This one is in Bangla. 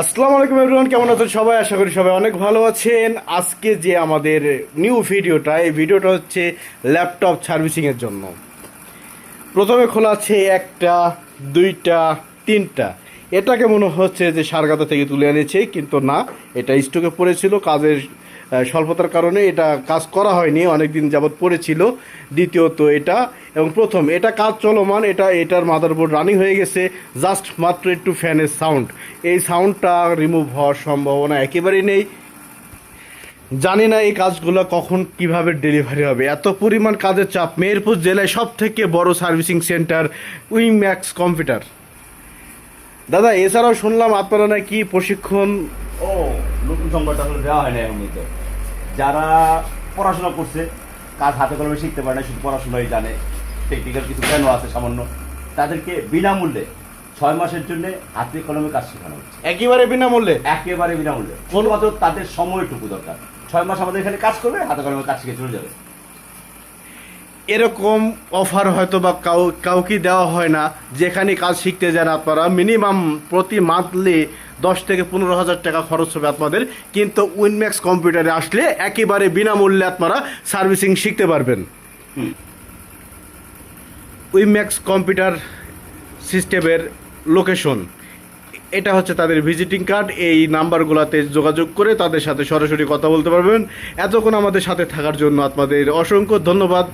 আসসালামু আলাইকুম এভরিওয়ান, কেমন আছেন সবাই? আশা করি সবাই অনেক ভালো আছেন। আজকে যে আমাদের নিউ ভিডিওটা এই ভিডিওটা হচ্ছে ল্যাপটপ সার্ভিসিংয়ের জন্য। প্রথমে খোলা আছে একটা, দুইটা, তিনটা। এটাকে মনে হচ্ছে যে সারগাতা থেকে তুলে এনেছে, কিন্তু না, এটা স্টকে পড়েছিল, কাজের স্বল্পতার কারণে এটা কাজ করা হয়নি অনেক দিন যাবৎ পড়েছিল। দ্বিতীয়ত এটা, এবং প্রথম, এটা কাজ চলমান, এটা, এটার মাদারবোর্ড রানিং হয়ে গেছে জাস্ট মাত্র একটু ফ্যানের সাউন্ড এই সাউন্ডটা রিমুভ হওয়ার সম্ভাবনা একেবারেই নেই। জানি না এই কাজগুলো কখন কীভাবে ডেলিভারি হবে। এত পরিমাণ কাজের চাপ, মেহেরপুর জেলায় সব থেকে বড় সার্ভিসিং সেন্টার উইম্যাক্স কম্পিউটার দাদা, এছাড়াও শুনলাম আপনারা নাকি প্রশিক্ষণ ও, নতুন সংবাদটা দেওয়া হয় না এখন যারা পড়াশোনা করছে কাজ হাতে কলমে শিখতে পারে না শুধু পড়াশোনাই জানে। টেকনিক্যাল কিছু কেন আছে সামান্য। তাদেরকে বিনামূল্যে ছয় মাসের জন্য হাতে কলমে কাজ শেখানো হচ্ছে। একেবারে বিনামূল্যে? একেবারে বিনামূল্যে। কোনো তাদের সময়টুকু দরকার। ছয় মাস আমাদের এখানে কাজ করবে হাতে কলমে কাজ শিখে চলে যাবে। এরকম অফার হয়তো বা কাউ, কাউকে দেওয়া হয় না, যেখানে কাজ শিখতে যান আপনারা মিনিমাম প্রতি মান্থলি দশ থেকে পনেরো হাজার টাকা খরচ হবে আপনাদের, কিন্তু উইনম্যাক্স কম্পিউটারে আসলে একেবারে বিনামূল্যে আপনারা সার্ভিসিং শিখতে পারবেন। উইম্যাক্স কম্পিউটার সিস্টেমের লোকেশন এটা হচ্ছে তাদের ভিজিটিং কার্ড এই নাম্বারগুলোতে যোগাযোগ করে তাদের সাথে সরাসরি কথা বলতে পারবেন। এতক্ষণ আমাদের সাথে থাকার জন্য আপনাদের অসংখ্য ধন্যবাদ।